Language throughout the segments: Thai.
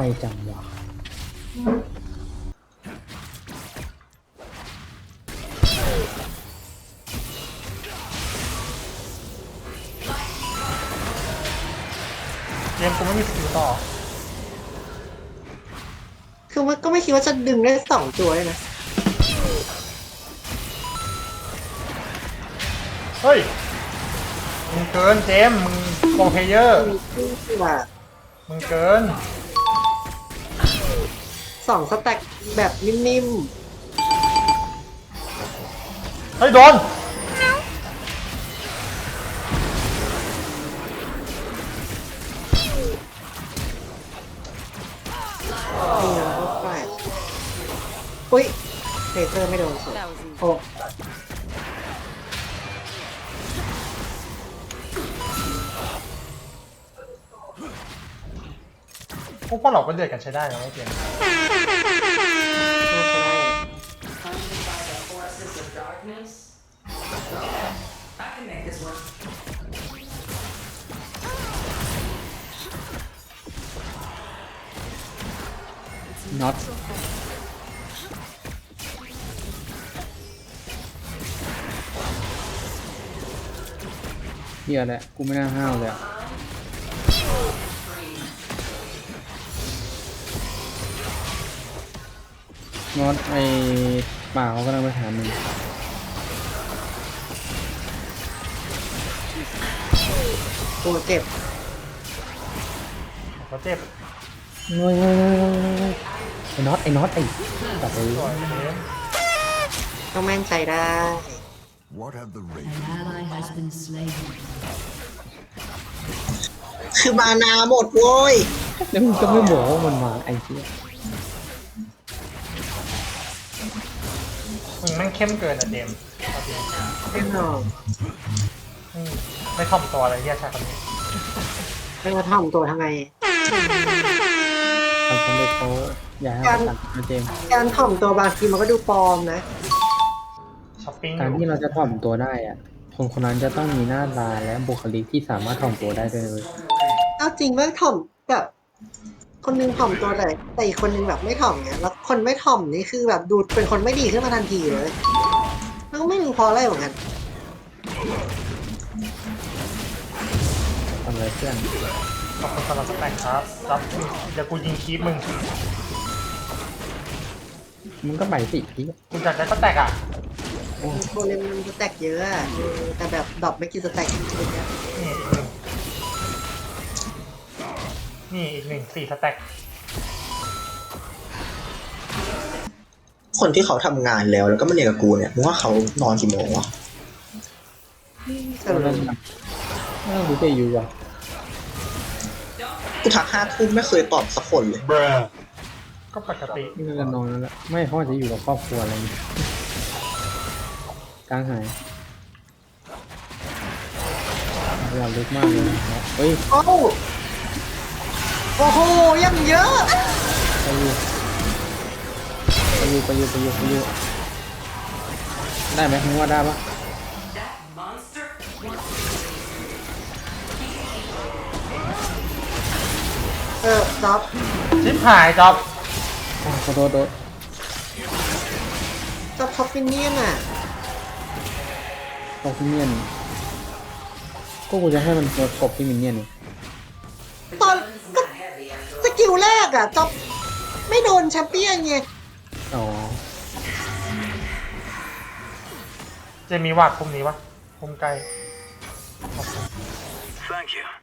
ไวจังวะเกมกูไม่มีสกิลต่อ คือว่าก็ไม่คิดว่าจะดึงได้สองตัวเลยนะ เฮ้ย มึงเกินเจมส์มึงโปรเพลเยอร์ มีที่ว่า มึงเกิน สองสแต็กแบบนิ่มเฮ้ยโดนๆนี่นะก็แปลกอุ้ยเลเซอร์ไม่โดนสุด That was easy. โอ้พวกพวกเราก็เดือดกันใช้ได้นะไอ้เกมน่ forces of darkness? I can make this work. น็อตเฮียแหละกูไม่น่าห้าวเลยอะน็อตไอป่าเขากำลังไปหามึง ตัวเจ็บก็เจ็บเฮ้ยเฮ้ยเฮ้ยเฮ้ยเฮ้ยไอ้น็อตไอ้น็อตไอ้ตัดไปสวยเกมต้องแม่นใจได้ What have the An Ravens ally has been slain. คือมานาหมดโว้ยแล้วมึงก็ไม่บอกว่ามันมาไอ้เหี้ยมึงแม่งเข้มเกินอะเจมส์เอาจริงแน่นอนอืม ไม่ถ่อมตัวเลยเฮียใช่คำนี้ไม่ว่าทำตัวทำไม ทำสำเร็จเขาอยากให้เราตัดนะเจมส์การถ่อมตัวบางทีมันก็ดูปลอมนะ ช้อปปิ้งอการยู่ที่เราจะถ่อมตัวได้อะคนคนนั้นจะต้องมีหน้าตาและบุคลิกที่สามารถถ่อมตัวได้ด้วยเลยเอาจริงว่าถ่อมแบบคนหนึงถ่อมตัวแต่แต่อีกคนหนึงแบบไม่ถ่อมเนี่ยแล้วคนไม่ถ่อมนี่คือแบบดูเป็นคนไม่ดีขึ้นมาทันทีเลยแล้วก็ไม่รู้เพราะอะไรเหมือนกัน ทำอะไรเพื่อนขอบคุณสำหรับสแต็กครับ รับเดี๋ยวกูยิงคีบมึงมึงก็ไปสิพี่กูอยากได้สแต็กอะโคเลมมันสแต็กเยอะอะเออแต่แบบดรอปไม่กี่สแต็กอย่างเงี้ยนี่อีกหนึ่งนี่อีกหนึ่งสี่สแต็กคนที่เขาทำงานแล้วแล้วก็มาเรียนกับกูเนี่ยมึงว่าเขานอนกี่โมงวะเออเริ่มนะไม่ต้องรู้ใจอยู่อะ กูทักห้าทุ่มไม่เคยตอบสักคนเลยก็ปกตินี่ก็จะนอนแล้วแหละไม่พ่อจะอยู่กับครอบครัวอะไรอย่างเงี้ยกลางหายเวลาลึกมากเลยนะครับเฮ้ยโอ้าโอ้โหยังเยอะ ไปอยู่ไปอยู่ไปอยู่ไปอยู่ไปอยู่ได้ไหมมึงว่าได้ปะ เออจ็อบชิปหายจ๊อบโอ้ขอโทษโทษจ็อบท็อปฟินเนียนอะกบมินเนี่ยนก็กูจะให้มันตัวกบที่มินเนี่ยนนี่ตอน It's not heavy after สกิลแรกอะจ็อบไม่โดนแชมเปี้ยนไงอ๋อเจมีวาดคุมนี้ปะคุมไกลขอบคุณ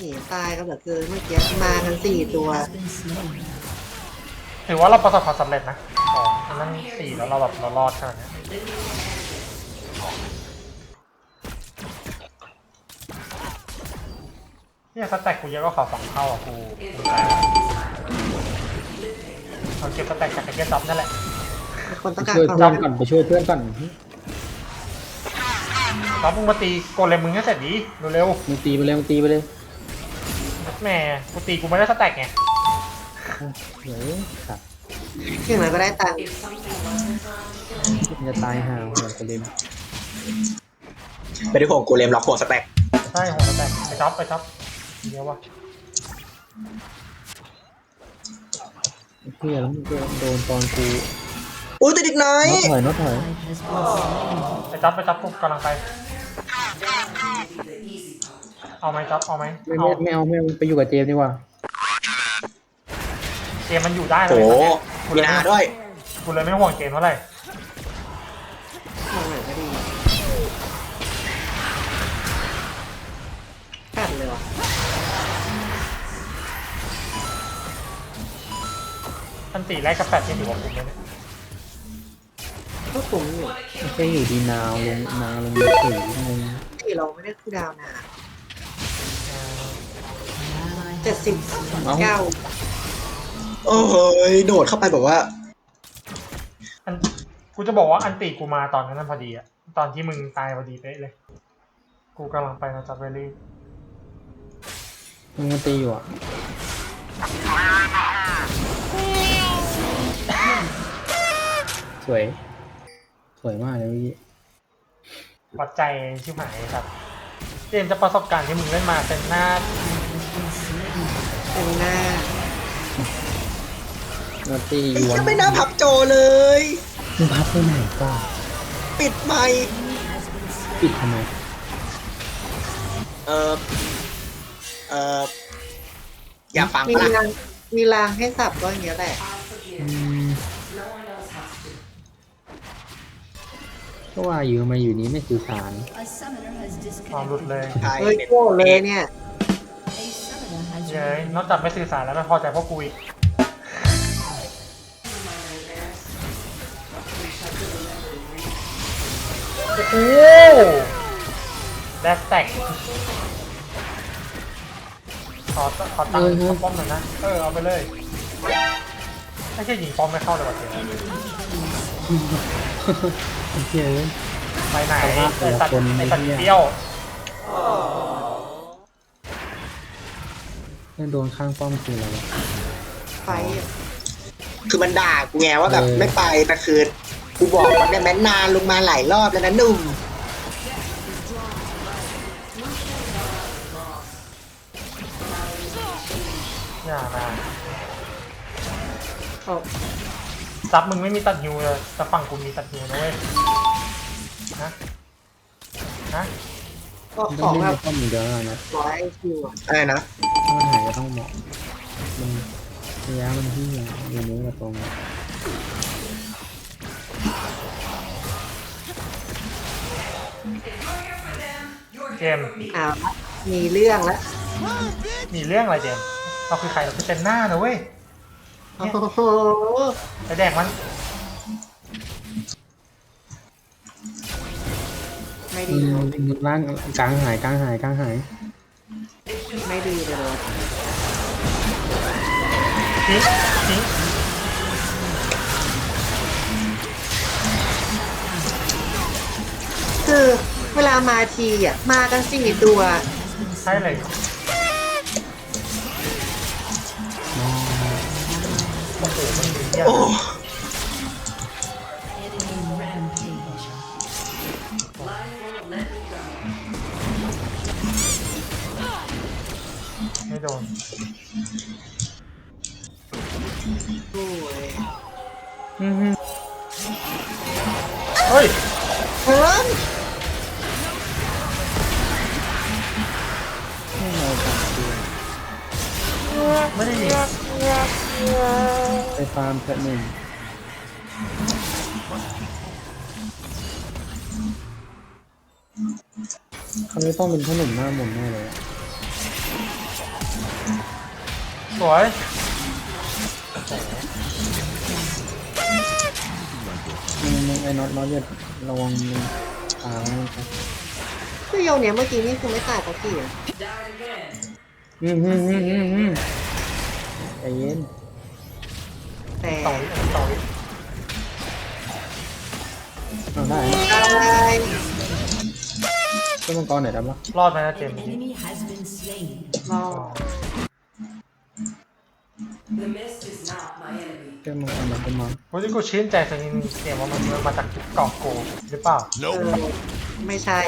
หนีตายก็เหลือเกินเมื่อกี้มาทั้งสี่ตัว Has been slain. ถือว่าเราประสบความสำเร็จนะอ๋ออันนั่นสี่แล้วเราแบบเรารอดขนาดนี้เนี่ยสแต็กกูเยอะก็ขอสองเท่าอะกูกูใจเอาเก็บสแต็กจากไอ้เกียร์จ็อบนั่นแหละมีคนไปต้องการช่วยความเพื่อนก่อนไปช่วยเพื่อนก่อนจ็อบมึงมาตีโกเลมมึงให้เสร็จดีเร็วมึงตีไปเลยมึงตีไปเลยๆ แหม่กูตีกูไม่ได้สแต็กไงเดี๋ยวสัตว์อย่างไรก็ได้ตังค์ if something wasn't around to kill มันจะตายห่าหัวกระเด็นไม่ได้ห่วงกูเลมล็อกหัวสแต็กใช่หัวสแต็กไปจ็อบไปจ็อบเดี๋ยววะเพื่อนแล้วมันก็โดนตอนกูอุ้ยติดอีกไหนน็อตถอยน็อตถอย Ally has been slain. ไปจับไปจับปุ๊บกำลังไป The easy part. เอาไหมจับเอาไหมไม่เอาไม่ไม่เอาไม่เอาไปอยู่กับเจมส์ดีกว่าเกมมันอยู่ได้เลโอ้ยโหตอนเนี้ยมีนาด้วยกูเลยไม่ห่วงเกมเท่าไหร่มองไหนก็ดีกัดเลยวะอันตีแรกกับแปดที่ถือว่าคุ้มเลยเนี่ยก็คุ้มอยู่ไม่ใช่อยู่ดีนาวลงนาวลงถืองงที่เราไม่ได้คูลดาวน์นาน Ally เจ็ด has สิบ been เก้าโอ้ยโดดเข้าไปแบบว่า อันกูจะบอกว่าอันตีกูมาตอนนั้นพอดีอะตอนที่มึงตายพอดีเป๊ะเลย กูกำลังไปนะจับเวลี่มึงมันตีอยู่อะสวย สวยมากเลยเมื่อกี้วัดใจชิบหายครับเกมจะประสบการณ์ที่มึงเล่นมาเป็นหน้า เป็นหน้าน็อตตีอยู่ยังไม่น่าพับโจเลย มึงพับไปไหนก่อนปิดไมค์ปิดทำไมเออเอออยากฟังมีปะล่ะรางมีรางให้สับก็อย่างเงี้ยแหละ I'll forgive. อืม No one else has to. ก็ว่าอยู่ทำไมาอยู่นี้ไม่สื่อสาร A summoner has ความหลุด disconnected. เลยใช่เฮ้ยโก้เลยเนี่ย A summoner has เย้ย remained. นอกจากไม่สื่อสารแล้วไม่พอใจพวกกูอีก My nightmares. We shall be remembered in โอ้โหแดสแต็กขอขอตังค์ขอป้อมหน่อยนะ เออ เอาไปเลยไม่ใช่ยิงป้อมไม่เข้าเลยว่ะเกมโอเคเลยไปไหนแต่ว่าแต่ไอ้ละสัตว์คนไอ้สัตว์ไม่เที่ยวเที่ยว เรื่องโดนข้างป้อมคืออะไรวะ ไฟคือมันด่ากูไงว่าแบบเออ ไม่ไปแต่คือกูบอกมันเนี่ยแม้นานลงมาหลายรอบแล้วนะหนุ่มอย่านะเอาซับมึงไม่มีตัดฮิวเลยแต่ฝั่งกูมีตัดฮิวนะเว้ยฮะฮะก็มันขต้อองงเล่นแบบในป้อมอย่างเดียวนะร้อยไอคิวอะอะไรนะ ถ้ามันหายก็ต้องเหมาะมันระยะมันที่อยู่นิ้วกับตรงเกมอ้าวมีเรื่องแล้วมีเรื่องอะไรเจมส์เราคือใครเราคือเจนหน้านะเว้ยโอ้โหไปแดกมัน ไม่อืดีมมึงล่างกลางหายกลางหายกลางหาย ไม่ดีเลยทิ้งทิ้งคือเวลามาทีอะ มากันสี่ตัว ใช่เลยโอ้โหมันยี่ยม โดนโอ้ยอือฮึเฮ้ยเพิ่มให้เราตัดตัวไม่ได้ยิงไปฟาร์มแค่หนึ่งเขาไม่ต้องเป็นขนมหน้าหมุนแน่เลยอะ สวยมึงมึงไอ้น็อตน็อตอย่าระวังมึงตามันครับคือโยนเนี่ยเมื่อกี้นี่คือไม่ตายสักทีอะ Died again. อืมอืมอืมอืมอืมใจเย็นแต่ต่อวิอันนี้ต่อวิเอาได้อะไรก็มังกรไหนอยได้ปะรอดไหมนะเจม An ส์ enemy has been slain. รอ The mist is not my enemy. เจ้ามังกรไหนก็มากูที่กูชื่นใจสักนิดนึงเกมว่ามันมาจากเกาะโกหรือเปล่าเออไม่ใช่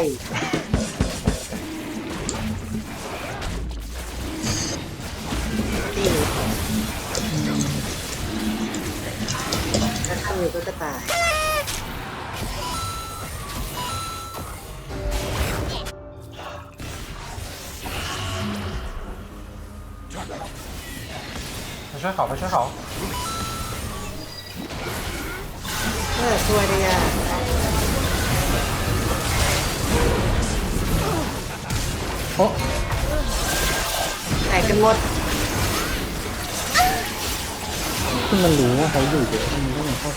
ตีมือก็จะตาย ช่วยเขาไปช่วยเขาเออช่วยได้ยากโอ้แตกกันหมดซึ่งมันรู้ว่าเขาอยู่เดี๋ยวมันก็ยังเข้า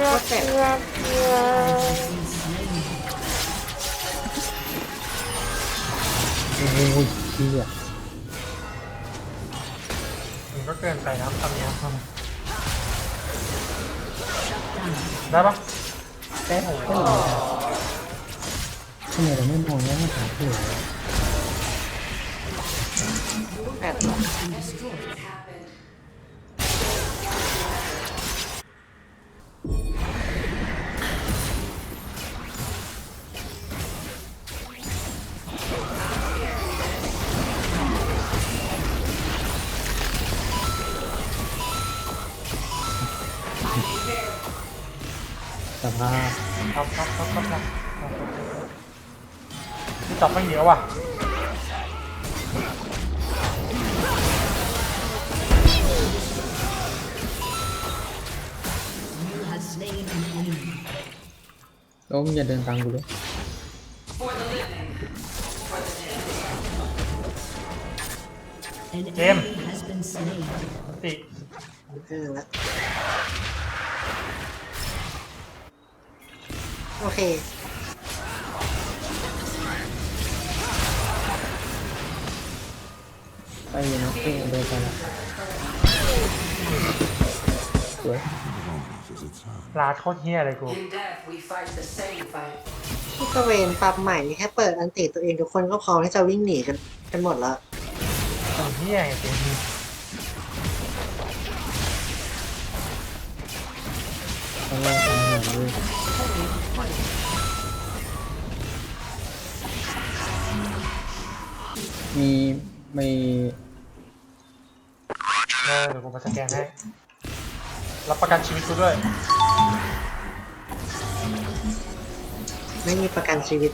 ก็แตกโอ้ยเชี่ย ก็เกินไปนะทำเนี้ยได้ปะแป๊บก็หลงทำไมเราไม่มองว่ามันหาเพื่อนแตก ภาพครับครับครับครับครับที่จับไม่เยอะว่ะล้วมึงอย่าเดินตามกูเลย For the living. For the dead. An Damn. enemy has been slain. ติ เออละ โอเค ไปอยู่นะเพื่อนเดินไปละสวย ลาดโคตรเฮี้ยเลยกู In death, we fight the same fight. ที่ตระเวนปรับใหม่นี่แค่เปิดอันติตัวเองทุกคนก็พร้อมที่จะวิ่งหนีกันกันหมดแล้วเป็นเฮี้ยไงเกมนี้ต้องรอทำงานด้วย มีไม่เออเดี๋ยวกูมาสแกนให้ รับประกันชีวิตกูด้วย ไม่มีประกันชีวิต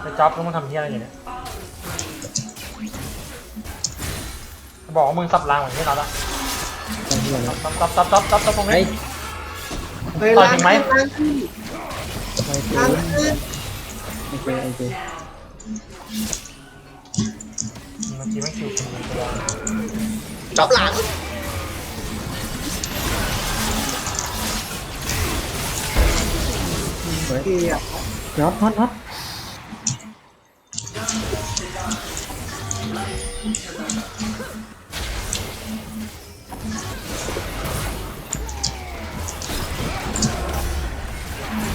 ไปจ็อบแล้วมึงทำเฮี้ยอะไรอยู่เนี่ยบอกว่ามึงสับรางเหมือนที่เราละต้องเรียนแล้วจับจับจับจับจับจับตรงไอ้นี้เฮ้ยต่อยล้างถึงไหมขึ้นล้างขึ้นไอ้เจ๊ล้างขึ้นโอเคโอเคเมื่อกี้ไม่คิวคุณไปแล้วจับหลังสวยดีอะน็อตน็อตน็อต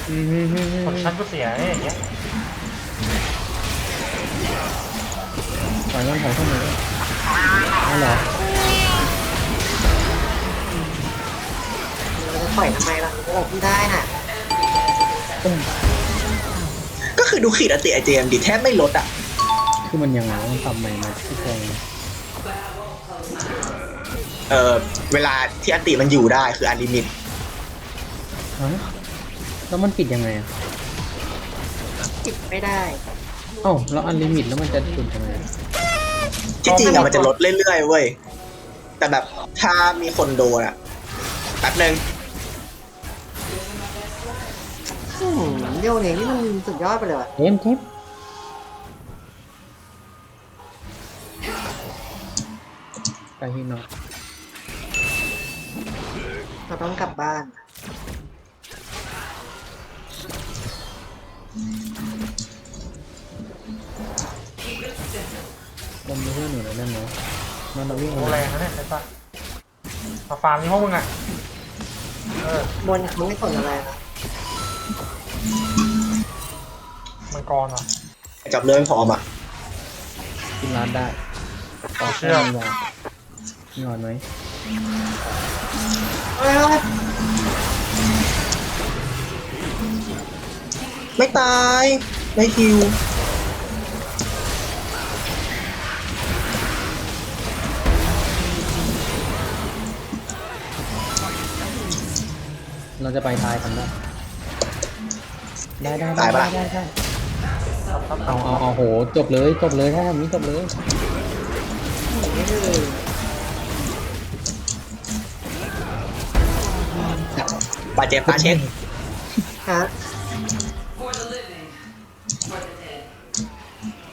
คนมชั้นกูเสียเนี่ยอย่างเงี้ยปล่อยมันถอยเข้ามาด้วยอ๋อเหรอเราจะปล่อยทำไมล่ะโอ้ไม่ได้น่ะตุ้มก็คือดูขีดอันติไอเจมดิแทบไม่ลดอะ คือมันยังไงมันปรับใหม่มาที่แกงเออเวลาที่อันติมันอยู่ได้คืออันลิมิตฮะ แล้วมันปิดยังไงอะปิดไม่ได้ เอ้าแล้วอันลิมิตแล้วมันจะจุดยังไงอะที่จริงอะมันจะลดเรื่อยๆเว้ย แต่แบบถ้ามีคนโดนอะแป๊บนึงอืมโยเนี่ยนี่มันสุดยอดไปเลยว่ะเทมเทมไปที่นอนเราต้องกลับบ้าน บนมือเพื่อนหนูหน่อยได้ไหมมันเราวิ่งโอ้มาแรงนะเนี่ยใช่ปะมาฟาร์มนี่พวกมึงอะเออบนเขาไม่สนอะไรนะมังกรว่ะจับเรื่องพร้อมอะกินร้านได้ต่อเชื่เชื่ออมอนมีหอนไหมเอ้ย ไม่ตาย ไม่ฮิวเราจะไปตายกันได้ได้ได้ตายปะได้ได้เอาเอาเอาโหจบเลยจบเลยถ้าทำนี้จบเลยบาดเจ็บปาเช็คฮะ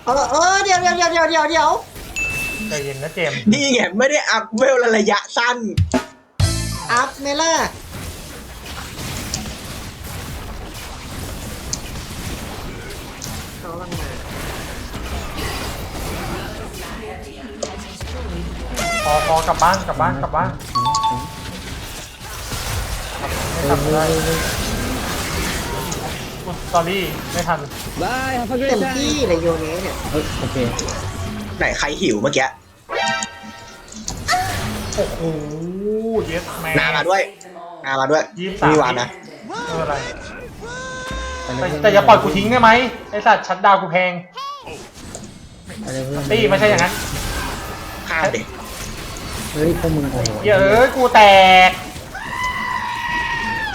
เออเออเดี๋ยวเดี๋ยวเดี๋ยวเดี๋ยวเดี๋ยวเดี๋ยวใจเย็นนะเจมส์นี่ไงไม่ได้อัพเวลระยะสั้น อัพเมล่าเขาลังมาพอพอกลับบ้านกลับบ้านกลับบ้านไม่ทำเลยกู สอรี่ไม่ทันบายฮัฟเฟอร์เกรเต็มที่เลยโยเนสเนี่ยเฮ้ยโอเคไหนใครหิวเมื่อกี้โอ้โหเยสแมนนามาด้วยนามาด้วยยี่สิบสามมีวานนะไม่เป็นไรแต่แต่อย่าปล่อยกูทิ้งได้ไหมไอสัตว์ชัดดาวกูแพงไปเลยเพื่อนตี้ไม่ใช่อย่างนั้นข้ามดิเฮ้ยพวกมึงโอ้โหเหี้ยเอ้ยกูแตก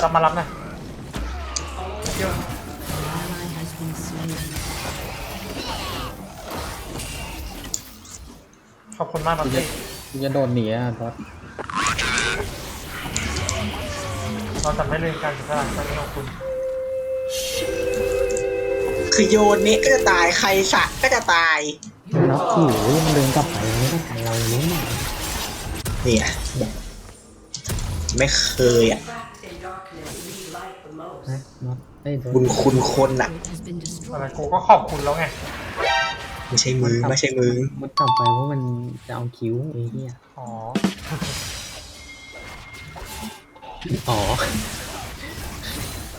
กลับมารับนะ ขอบคุณมากน้องตี้กูจะโดนหนีอะทอดเราจะไม่ลืมการเสียสละครั้งนี้ของคุณ คือโยนนี้ก็จะตายใครสะก็จะตายน็อกขิวมันเดินกลับไปไม่ต้องไปเราลุ้นเนี่ยไม่เคยอะ Trapped in darkness, we light the most. นะน็อตเอ้ยโดนบุญคุณคนอะ It has been อะไร destroyed. กูก็ขอบคุณแล้วไง ไม่ใช่มือไม่ใช่มือมันกลับไปเพราะมันจะเอาคิ้วไอ้เหี้ยอ๋อ อ๋อ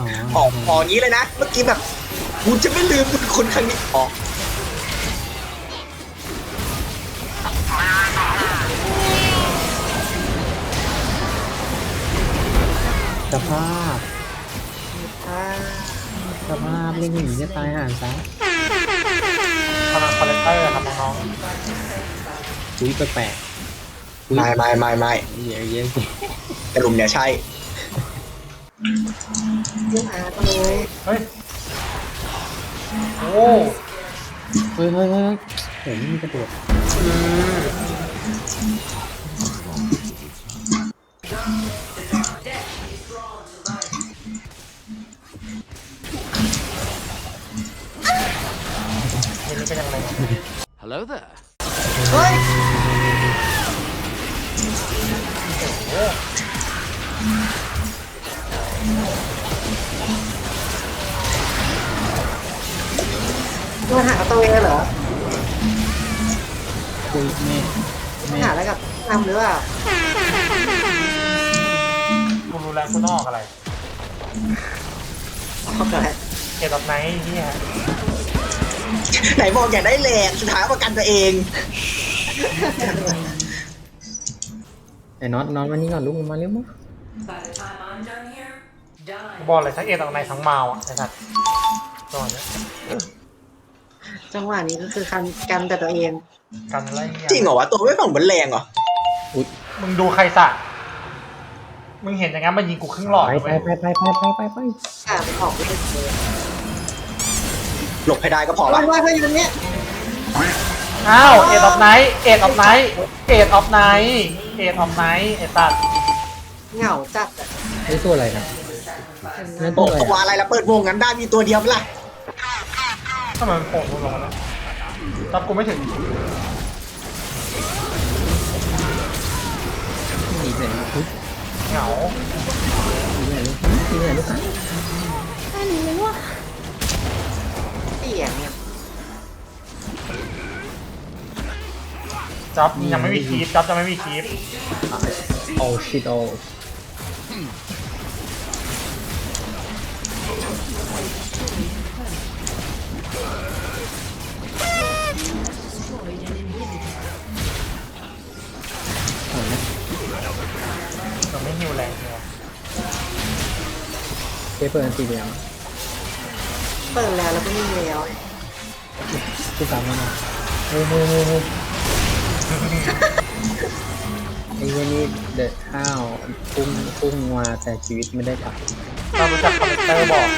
อ๋อออกออกอย่างนี้เลยนะ เมื่อกี้แบบกูจะไม่ลืมบุญคุณครั้งนี้ออกสภาพอ่าสภาพเล่นอย่างนี้จะตายห่างซะ พลังคอลเลกเตอร์ครับน้องอุ้ยแปลกๆอุ้ยไม่ไม่ไม่ไม่เยอะเยอะจริงแต่หลุมเนี่ยใช่เรื่องอาร์ตเลยๆเฮ้ย โอ้เฮ้ยเฮ้ยเฮ้ยเฮ้ยมีกระโดด ทีนี้ก็ยังไง Hello there. เฮ้ยมาหาตัวเองเหรอคุยแม่มาแม่หาอะไรกับนำหรือเปล่ากูรู้แล้วกูนอกอะไร เข้าใจเกตออฟไนท์นี่ฮะ ไหนบอกอยากได้แรงสุดท้ายประกันตัวเอง ไอ้น็อตน็อตวันนี้ก่อนลุกมาเร็วมั้ง By the time I'm done here, กู done. บอกเลยทั้งเอตออฟไนท์ทั้งเมาอะไอ้สัตว์ตอนเนี้ยจังหวะนี้ก็คือกันกันแต่ตัวเอง กันอะไรเงี้ยจริงเหรอวะตัวไม่ฝั่งบนแรงเหรอมึงดูใครสะมึงเห็นอย่างงั้นมันยิงกูครึ่งหลอดไปเลยไปเว้ยไปไปไปไปไปไป อ่าไปออกไม่ได้เลย หลบให้ได้ก็พอว่าละว่าพยุนเนี้ยอ้าวเอตออฟไนท์เอตออฟไนท์เอตออฟไนท์เอตออฟไนท์ไอ้สัตว์เหงาจัดอะไอ้ตัวอะไรนะนั่นตัโอ้วอะไรตัวอะอะไรละเปิดวงงั้นได้มีตัวเดียวปะล่ะทำไมมันโผล่ลงมาแล้วจับกูไม่ถึงหนีไปไหนลุกเหงา จับยังไม่มีคีฟจับจะไม่มีคีฟโอ้ชิตโอ้เราไม่ฮิวแรงเลยเปเปอร์อันตีเดียวเปิดแล้วแล้วก็นิ่งแล้วกูตามมาหน่อยเฮ้ยเฮ้ยเฮ้ยเฮ้ย ไอ้เหี้ยนี่เด็ดข้าวพุ่งพุ่งมาแต่ชีวิตไม่ได้กลับ เรารู้จักคาแรคเตอร์บอก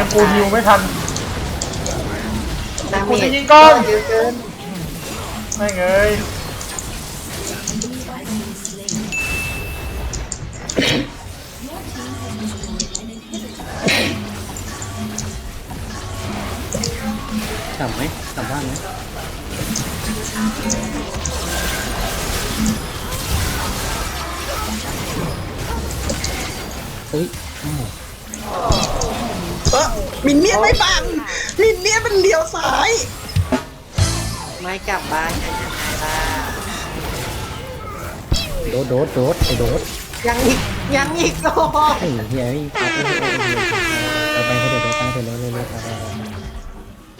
เกมกูฮิวไม่ทัน ดาเมกูจจะยิงก่อน เยอะเกินไม่เงยกลับไหมกลับบ้านไหมเฮ้ยอ้าว เออมินเนี่ยนไม่ฟังมินเนี่ยนมันเลี้ยวซ้าย ไม่กลับบ้านกันยังไงล่ะโดดโดดโดดไอ้โดดยังอีกยังอีกโอ้โหไอ้เหี้ยไอ้ปั๊บไอ้เหี้ยไปไปเถอะไปเถอะเร็วเร็วเร็วไปไปไป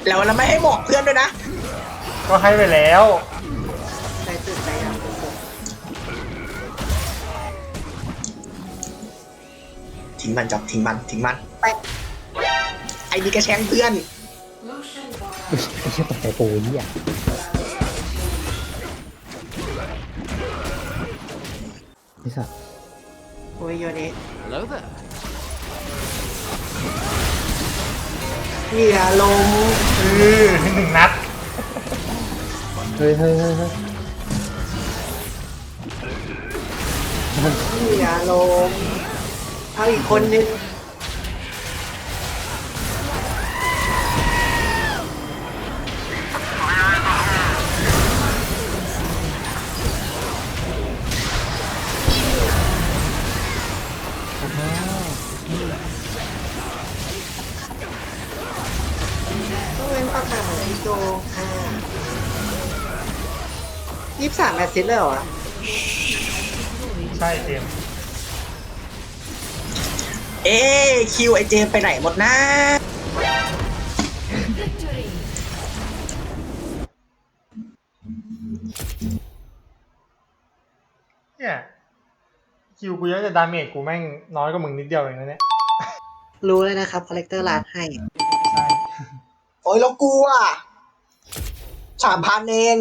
แล้วเราไม่ให้บอกเพื่อนด้วยนะ ก็ให้ไปแล้ว ใจตื่นใจยังสุดทิ้งมันจอบทิ้งมันทิ้งมันๆไป ไอ้นี่ก็แช่งเพื่อน Lucian bought ไอ้เหี้ยตกใจปูเหี้ยไอ้สัสโอ้ยโยนิ Hello there. เหยื่อลมอือหนึ่งนัดเฮ้ยเฮ้ยเฮ้ยเฮ้ยเหยื่อลมเอาอีกคนนึง ปากกาของพี่โจค่ะยี่สิบสามแอสซิสต์เลยเหรอวะใช่เจมส์เอ๊ะคิวไอเจมไปไหนหมดนะเนี่ยคิวกูเยอะแต่ดาเมจกูแม่งน้อยกว่ามึงนิดเดียวเองนะเนี่ย รู้เลยนะครับคอลเลกเตอร์ร้านให้ใช่ โอ้ยแล้วกูอะสามพันเอง